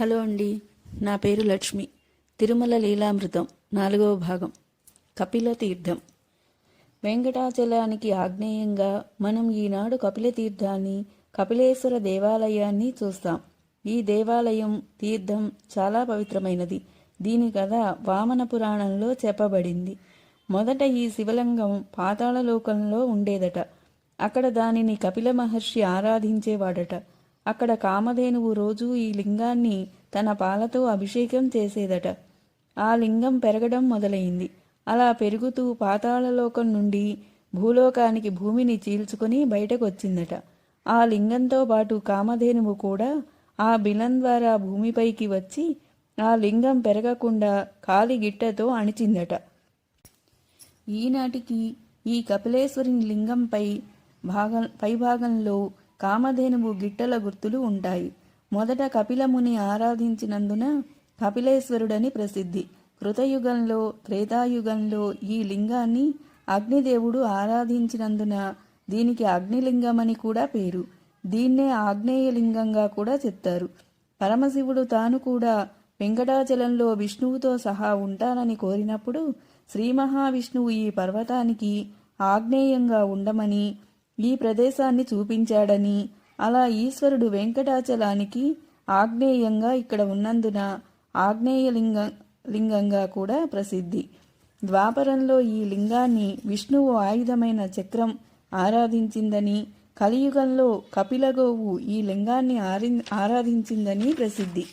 Hello అండి. నా పేరు లక్ష్మి. తిరుమల లీలామృతం నాలుగవ భాగం. కపిల తీర్థం. వెంకటాచలానికి ఆగ్నేయంగా మనం ఈనాడు కపిల తీర్థాన్ని కపిలేశ్వర దేవాలయాన్ని చూస్తాం. ఈ దేవాలయం తీర్థం చాలా పవిత్రమైనది. దీని కథ వామన పురాణంలో చెప్పబడింది. మొదట ఈ శివలింగం పాతాళలోకంలో ఉండేదట. అక్కడ దానిని కపిల మహర్షి ఆరాధించేవాడట. అక్కడ కామధేనువు రోజు ఈ లింగాన్ని తన పాలతో అభిషేకం చేసేదట. ఆ లింగం పెరగడం మొదలైంది. అలా పెరుగుతూ పాతాళలోకం నుండి భూలోకానికి భూమిని చీల్చుకుని బయటకొచ్చిందట. ఆ లింగంతో పాటు కామధేనువు కూడా ఆ బిలం ద్వారా భూమిపైకి వచ్చి ఆ లింగం పెరగకుండా కాలి గిట్టతో అణిచిందట. ఈనాటికి ఈ కపిలేశ్వరుని లింగంపై భాగం పైభాగంలో కామధేనువు గిట్టల గుర్తులు ఉంటాయి. మొదట కపిలముని ఆరాధించినందున కపిలేశ్వరుడని ప్రసిద్ధి. కృతయుగంలో త్రేతాయుగంలో ఈ లింగాన్ని అగ్నిదేవుడు ఆరాధించినందున దీనికి అగ్నిలింగమని కూడా పేరు. దీన్నే ఆగ్నేయలింగంగా కూడా చెప్తారు. పరమశివుడు తాను కూడా వెంకటాచలంలో విష్ణువుతో సహా ఉంటానని కోరినప్పుడు శ్రీ మహావిష్ణువు ఈ పర్వతానికి ఆగ్నేయంగా ఉండమని ఈ ప్రదేశాన్ని చూపించాడని అలా ఈశ్వరుడు వెంకటాచలానికి ఆగ్నేయంగా ఇక్కడ ఉన్నందున ఆగ్నేయలింగ లింగంగా కూడా ప్రసిద్ధి. ద్వాపరంలో ఈ లింగాన్ని విష్ణువు ఆయుధమైన చక్రం ఆరాధించిందని కలియుగంలో కపిలగోవు ఈ లింగాన్ని ఆరి ఆరాధించిందని ప్రసిద్ధి.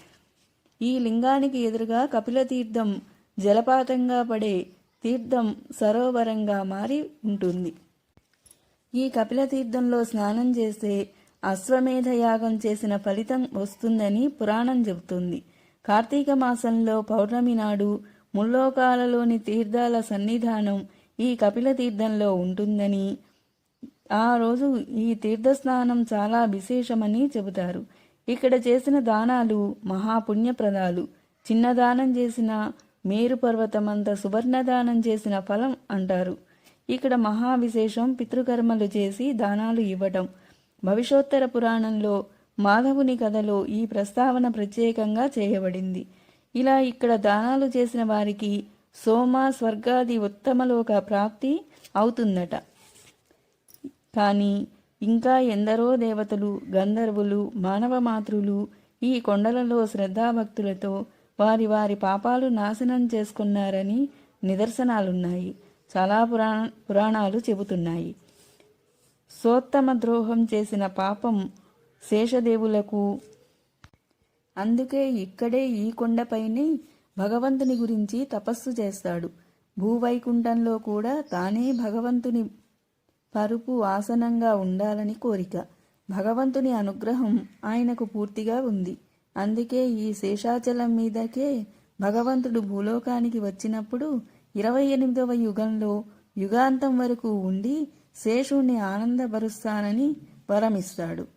ఈ లింగానికి ఎదురుగా కపిలతీర్థం జలపాతంగా పడే తీర్థం సరోవరంగా మారి ఉంటుంది. ఈ కపిలతీర్థంలో స్నానం చేస్తే అశ్వమేధ యాగం చేసిన ఫలితం వస్తుందని పురాణం చెబుతుంది. కార్తీక మాసంలో పౌర్ణమి నాడు ముల్లోకాలలోని తీర్థాల సన్నిధానం ఈ కపిల తీర్థంలో ఉంటుందని ఆ రోజు ఈ తీర్థస్నానం చాలా విశేషమని చెబుతారు. ఇక్కడ చేసిన దానాలు మహాపుణ్యప్రదాలు. చిన్న దానం చేసిన మేరు పర్వతమంత సువర్ణ దానం చేసిన ఫలం అంటారు. ఇక్కడ మహావిశేషం పితృకర్మలు చేసి దానాలు ఇవ్వటం. భవిష్యోత్తర పురాణంలో మాధవుని కథలో ఈ ప్రస్తావన ప్రత్యేకంగా చేయబడింది. ఇలా ఇక్కడ దానాలు చేసిన వారికి సోమ స్వర్గాది ఉత్తమలోక ప్రాప్తి అవుతుందట. కానీ ఇంకా ఎందరో దేవతలు గంధర్వులు మానవ మాతృలు ఈ కొండలలో శ్రద్ధాభక్తులతో వారి వారి పాపాలు నాశనం చేసుకున్నారని నిదర్శనాలున్నాయి. చాలా పురాణ పురాణాలు చెబుతున్నాయి. సోత్తమ ద్రోహం చేసిన పాపం శేషదేవులకు. అందుకే ఇక్కడే ఈ కొండపైనే భగవంతుని గురించి తపస్సు చేస్తాడు. భూవైకుంఠంలో కూడా తానే భగవంతుని పరుపు ఆసనంగా ఉండాలని కోరిక. భగవంతుని అనుగ్రహం ఆయనకు పూర్తిగా ఉంది. అందుకే ఈ శేషాచలం మీదకే భగవంతుడు భూలోకానికి వచ్చినప్పుడు ఇరవై ఎనిమిదవ యుగంలో యుగాంతం వరకు ఉండి శేషుణ్ణి ఆనందపరుస్తానని వరమిస్తాడు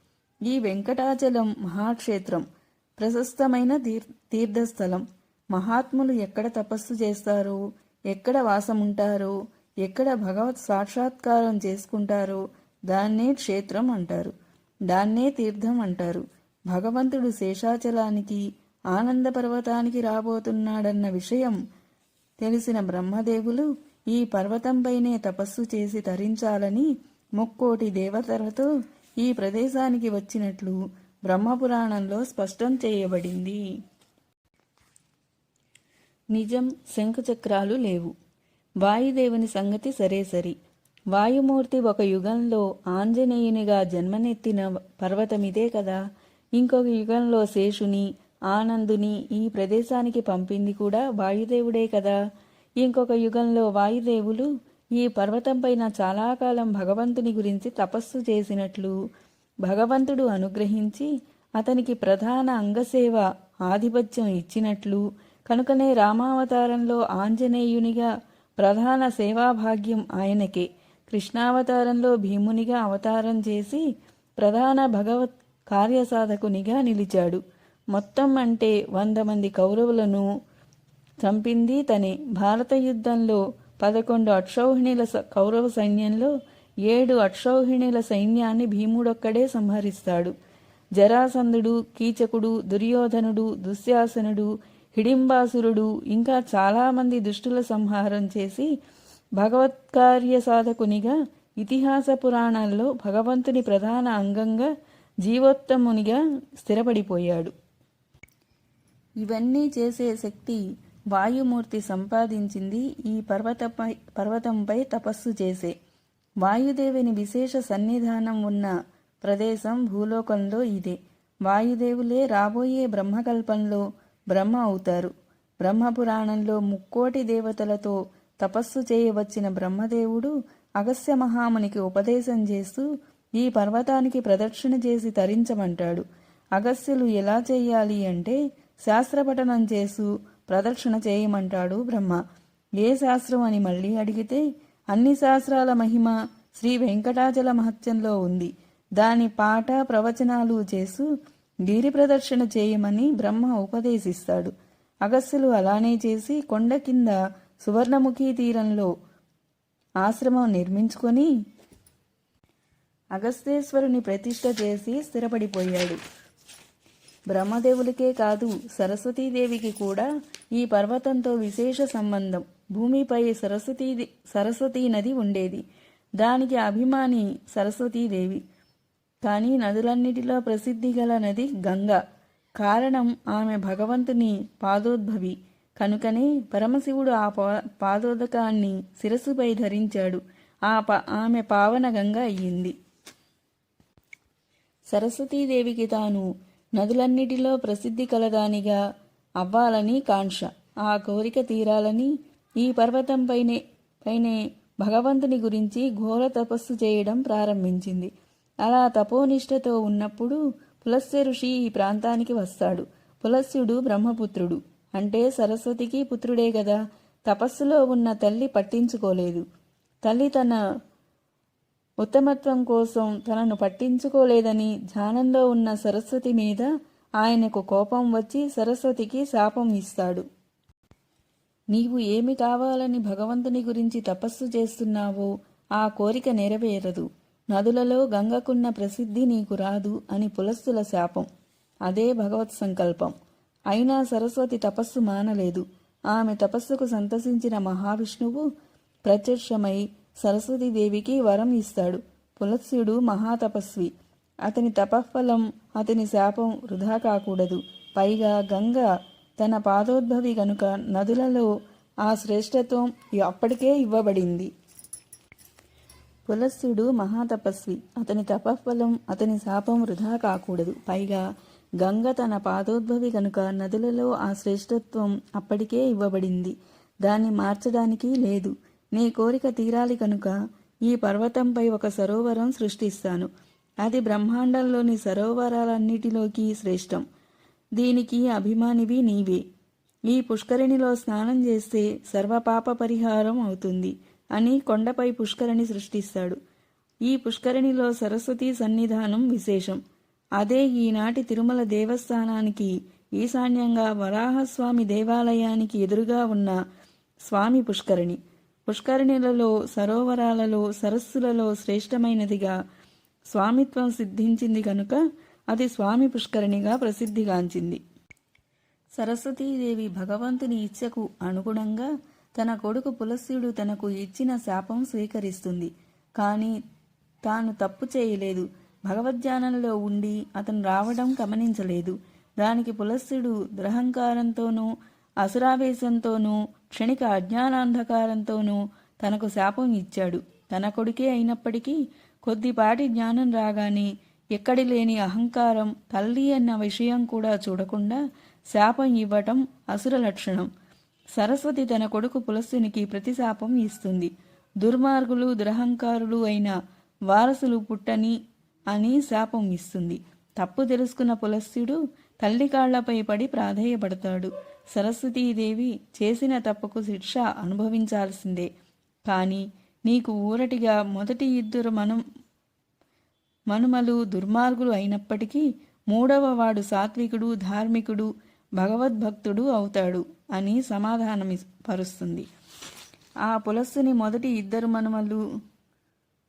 ఈ వెంకటాచలం మహాక్షేత్రం ప్రశస్తమైన తీర్ తీర్థస్థలం. మహాత్ములు ఎక్కడ తపస్సు చేస్తారో ఎక్కడ వాసముంటారో ఎక్కడ భగవత్ సాక్షాత్కారం చేసుకుంటారో దాన్నే క్షేత్రం అంటారు. దాన్నే తీర్థం అంటారు. భగవంతుడు శేషాచలానికి ఆనంద పర్వతానికి రాబోతున్నాడన్న విషయం తెలిసిన బ్రహ్మదేవులు ఈ పర్వతంపైనే తపస్సు చేసి తరించాలని ముక్కోటి దేవతలతో ఈ ప్రదేశానికి వచ్చినట్లు బ్రహ్మపురాణంలో స్పష్టం చేయబడింది. నిజం శంఖచక్రాలు లేవు. వాయుదేవుని సంగతి సరే సరి. వాయుమూర్తి ఒక యుగంలో ఆంజనేయునిగా జన్మనెత్తిన పర్వతమిదే కదా. ఇంకొక యుగంలో శేషుని ఆనందుని ఈ ప్రదేశానికి పంపింది కూడా వాయుదేవుడే కదా. ఇంకొక యుగంలో వాయుదేవులు ఈ పర్వతంపైన చాలా కాలం భగవంతుని గురించి తపస్సు చేసినట్లు. భగవంతుడు అనుగ్రహించి అతనికి ప్రధాన అంగసేవ ఆధిపత్యం ఇచ్చినట్లు. కనుకనే రామావతారంలో ఆంజనేయునిగా ప్రధాన సేవాభాగ్యం ఆయనకే. కృష్ణావతారంలో భీమునిగా అవతారం చేసి ప్రధాన భగవత్ కార్యసాధకునిగా నిలిచాడు. మొత్తం అంటే వంద మంది కౌరవులను చంపింది తనే. భారత యుద్ధంలో పదకొండు అక్షౌహిణీల కౌరవ సైన్యంలో ఏడు అక్షౌహిణీల సైన్యాన్ని భీముడొక్కడే సంహరిస్తాడు. జరాసంధుడు కీచకుడు దుర్యోధనుడు దుశ్శాసనుడు హిడింబాసురుడు ఇంకా చాలామంది దుష్టుల సంహారం చేసి భగవత్కార్య సాధకునిగా ఇతిహాస పురాణాల్లో భగవంతుని ప్రధాన అంగంగా జీవోత్తమునిగా స్థిరపడిపోయాడు. ఇవన్నీ చేసే శక్తి వాయుమూర్తి సంపాదించింది ఈ పర్వతపై పర్వతంపై తపస్సు చేసే. వాయుదేవుని విశేష సన్నిధానం ఉన్న ప్రదేశం భూలోకంలో ఇదే. వాయుదేవులే రాబోయే బ్రహ్మకల్పంలో బ్రహ్మ అవుతారు. బ్రహ్మపురాణంలో ముక్కోటి దేవతలతో తపస్సు చేయవచ్చిన బ్రహ్మదేవుడు అగస్త్య మహామునికి ఉపదేశం చేస్తూ ఈ పర్వతానికి ప్రదక్షిణ చేసి తరించమంటాడు. అగస్యులు ఎలా చేయాలి అంటే శాస్త్రపఠనం చేస్తూ ప్రదక్షిణ చేయమంటాడు బ్రహ్మ. ఏ శాస్త్రం అని మళ్ళీ అడిగితే అన్ని శాస్త్రాల మహిమ శ్రీ వెంకటాచల మహత్యంలో ఉంది. దాని పాట ప్రవచనాలు చేస్తూ గిరి ప్రదర్శన చేయమని బ్రహ్మ ఉపదేశిస్తాడు. అగస్త్యులు అలానే చేసి కొండ కింద సువర్ణముఖి తీరంలో ఆశ్రమం నిర్మించుకొని అగస్తేశ్వరుని ప్రతిష్ట చేసి స్థిరపడిపోయాడు. బ్రహ్మదేవులకే కాదు సరస్వతీదేవికి కూడా ఈ పర్వతంతో విశేష సంబంధం. భూమిపై సరస్వతీ సరస్వతీ నది ఉండేది. దానికి అభిమాని సరస్వతీదేవి. కానీ నదులన్నిటిలో ప్రసిద్ధి గల నది గంగ. కారణం ఆమె భగవంతుని పాదోద్భవి. కనుకనే పరమశివుడు ఆ పా పాదోదకాన్ని శిరస్సుపై ధరించాడు. ఆ ప ఆమె పావన గంగ అయ్యింది. సరస్వతీదేవికి తాను నదులన్నిటిలో ప్రసిద్ధి కలదానిగా అవ్వాలని కాంక్ష. ఆ కోరిక తీరాలని ఈ పర్వతంపైనే పైనే భగవంతుని గురించి ఘోర తపస్సు చేయడం ప్రారంభించింది. అలా తపోనిష్టతో ఉన్నప్పుడు పులస్య ఋషి ఈ ప్రాంతానికి వస్తాడు. పులస్యుడు బ్రహ్మపుత్రుడు. అంటే సరస్వతికి పుత్రుడే కదా తపస్సులో ఉన్న తల్లి పట్టించుకోలేదు. తల్లి తన ఉత్తమత్వం కోసం తనను పట్టించుకోలేదని ధ్యానంలో ఉన్న సరస్వతి మీద ఆయనకు కోపం వచ్చి సరస్వతికి శాపం ఇస్తాడు. నీవు ఏమి కావాలని భగవంతుని గురించి తపస్సు చేస్తున్నావో ఆ కోరిక నెరవేరదు. నదులలో గంగకున్న ప్రసిద్ధి నీకు రాదు అని పులస్సుల శాపం. అదే భగవత్ సంకల్పం. అయినా సరస్వతి తపస్సు మానలేదు. ఆమె తపస్సుకు సంతసించిన మహావిష్ణువు ప్రత్యక్షమై సరస్వతీదేవికి వరం ఇస్తాడు. పులత్స్యుడు మహాతపస్వి. అతని తపఫలం అతని శాపం వృధా కాకూడదు. పైగా గంగ తన పాదోద్భవి గనుక నదులలో ఆ శ్రేష్టత్వం అప్పటికే ఇవ్వబడింది. పులస్సుడు మహాతపస్వి. అతని తపఫలం అతని శాపం వృధా కాకూడదు. పైగా గంగ తన పాదోద్భవి కనుక నదులలో ఆ శ్రేష్టత్వం అప్పటికే ఇవ్వబడింది. దాన్ని మార్చడానికి లేదు. నీ కోరిక తీరాలి కనుక ఈ పర్వతంపై ఒక సరోవరం సృష్టిస్తాను. అది బ్రహ్మాండంలోని సరోవరాలన్నిటిలోకి శ్రేష్టం. దీనికి అభిమానివి నీవే. ఈ పుష్కరిణిలో స్నానం చేస్తే సర్వపాప పరిహారం అవుతుంది అని కొండపై పుష్కరిణి సృష్టిస్తాడు. ఈ పుష్కరిణిలో సరస్వతి సన్నిధానం విశేషం. అదే ఈనాటి తిరుమల దేవస్థానానికి ఈశాన్యంగా వరాహస్వామి దేవాలయానికి ఎదురుగా ఉన్న స్వామి పుష్కరిణి. పుష్కరిణిలలో సరోవరాలలో సరస్సులలో శ్రేష్టమైనదిగా స్వామిత్వం సిద్ధించింది కనుక అది స్వామి పుష్కరిణిగా ప్రసిద్ధిగాంచింది. సరస్వతీదేవి భగవంతుని ఇచ్చకు అనుగుణంగా తన కొడుకు పులస్యుడు తనకు ఇచ్చిన శాపం స్వీకరిస్తుంది. కానీ తాను తప్పు చేయలేదు. భగవద్ధ్యానంలో ఉండి అతను రావడం గమనించలేదు. దానికి పులస్యుడు దురహంకారంతోనూ అసురావేశంతోనూ క్షణిక అజ్ఞానాంధకారంతోనూ తనకు శాపం ఇచ్చాడు. తన కొడుకే అయినప్పటికీ కొద్దిపాటి జ్ఞానం రాగానే ఎక్కడి లేని అహంకారం తల్లి అన్న విషయం కూడా చూడకుండా శాపం ఇవ్వటం అసుర లక్షణం. సరస్వతి తన కొడుకు పులస్సునికి ప్రతిశాపం ఇస్తుంది. దుర్మార్గులు దురహంకారులు అయిన వారసులు పుట్టని అని శాపం ఇస్తుంది. తప్పు తెలుసుకున్న పులస్త్యుడు తల్లి కాళ్ళపై పడి ప్రాధేయపడతాడు. సరస్వతీదేవి చేసిన తప్పకు శిక్ష అనుభవించాల్సిందే. కానీ నీకు ఊరటిగా మొదటి ఇద్దరు మనం మనుమలు దుర్మార్గులు అయినప్పటికీ మూడవ వాడు సాత్వికుడు ధార్మికుడు భగవద్భక్తుడు అవుతాడు అని సమాధానం పరుస్తుంది. ఆ పులస్సుని మొదటి ఇద్దరు మనుమలు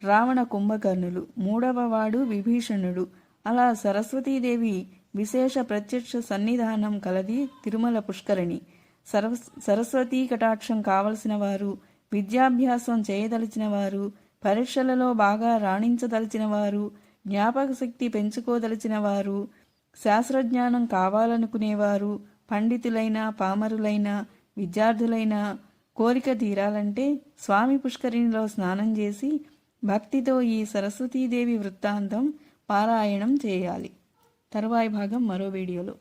రావణ కుంభకర్ణులు మూడవ వాడు విభీషణుడు. అలా సరస్వతీదేవి విశేష ప్రత్యక్ష సన్నిధానం కలది తిరుమల పుష్కరిణి. సరస్ సరస్వతీ కటాక్షం కావలసిన వారు విద్యాభ్యాసం చేయదలిచిన వారు పరీక్షలలో బాగా రాణించదలిచిన వారు జ్ఞాపక శక్తి పెంచుకోదలిచిన వారు శాస్త్రజ్ఞానం కావాలనుకునేవారు పండితులైన పామరులైన విద్యార్థులైన కోరిక తీరాలంటే స్వామి పుష్కరిణిలో స్నానం చేసి భక్తితో ఈ సరస్వతీదేవి వృత్తాంతం పారాయణం చేయాలి. తరువాయి భాగం మరో వీడియోలో.